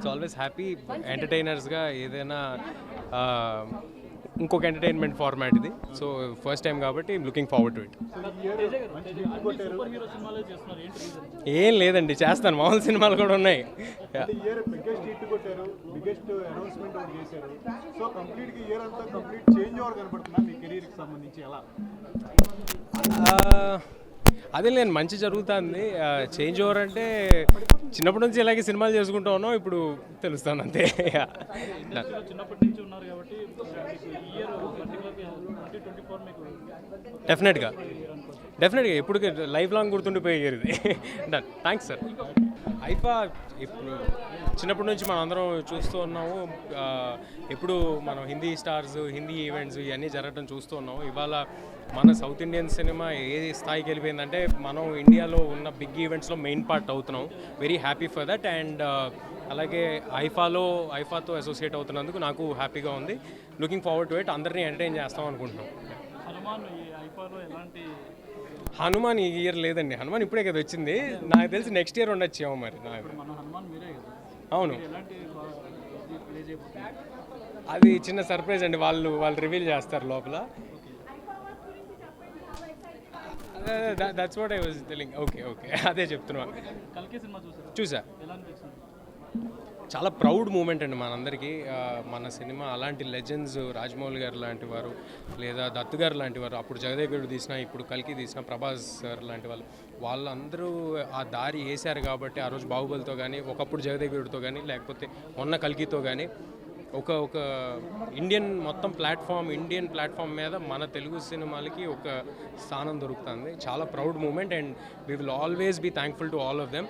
It's always happy ఎంటర్టైనర్స్గా ఏదైనా ఇంకొక ఎంటర్టైన్మెంట్ ఫార్మాట్ ఇది. సో ఫస్ట్ టైం కాబట్టి లుకింగ్ ఫార్వర్డ్ టు ఇట్ ఏం లేదండి చేస్తాను. మామూలు సినిమాలు కూడా ఉన్నాయి. సో అదే నేను మంచి జరుగుతుంది. చేంజ్ ఓవర్ అంటే చిన్నప్పటి నుంచి ఇలాగే సినిమాలు చేసుకుంటా ఉన్నాం ఇప్పుడు తెలుస్తాను అంతే. డెఫినెట్గా డెఫినెట్గా ఇప్పుడు లైఫ్ లాంగ్ గుర్తుండిపోయేది ఇది. డన్ థ్యాంక్స్ సార్ ఐఫా ఇప్పుడు చిన్నప్పటి నుంచి మనం అందరం చూస్తూ ఉన్నాము. ఎప్పుడు మనం హిందీ స్టార్స్ హిందీ ఈవెంట్స్ ఇవన్నీ జరగడం చూస్తూ ఉన్నాము. ఇవాళ మన సౌత్ ఇండియన్ సినిమా ఏ స్థాయికి వెళ్ళిపోయిందంటే మనం ఇండియాలో ఉన్న బిగ్ ఈవెంట్స్లో మెయిన్ పార్ట్ అవుతున్నాం. Very happy for that and అలాగే ఐఫాలో ఐఫాతో అసోసియేట్ అవుతున్నందుకు నాకు హ్యాపీగా ఉంది. Looking forward to it. అందరినీ ఎంటర్టైన్ చేస్తాం అనుకుంటున్నాం. హనుమాన్ ఈ ఇయర్ లేదండి. హనుమాన్ ఇప్పుడే కదా వచ్చింది. నాకు తెలిసి నెక్స్ట్ ఇయర్ ఉండొచ్చేమో మరి. నాకు అవును. అది చిన్న సర్ప్రైజ్ అండి. వాళ్ళు వాళ్ళు రివీల్ చేస్తారు లోపల. That's what I was telling okay okay అదే చెప్తున్నా. కల్కి సినిమా చూసారు? చూసా. చాలా ప్రౌడ్ మూమెంట్ అండి మనందరికీ. మన సినిమా అలాంటి లెజెండ్స్ రాజమౌళి గారు లాంటి వారు లేదా దత్తు గారు లాంటి వారు అప్పుడు జగదేవుడు తీసిన ఇప్పుడు కల్కి తీసిన ప్రభాస్ సార్ లాంటి వాళ్ళు వాళ్ళందరూ ఆ దారి వేశారు కాబట్టి ఆ రోజు బాహుబలితో కానీ ఒకప్పుడు జగదేవుడితో కానీ లేకపోతే మొన్న కల్కితో కానీ ఒక ఒక ఇండియన్ మొత్తం ప్లాట్ఫామ్ ఇండియన్ ప్లాట్ఫామ్ మీద మన తెలుగు సినిమాలకి ఒక స్థానం దొరుకుతుంది. చాలా proud moment and we will always be thankful to all of them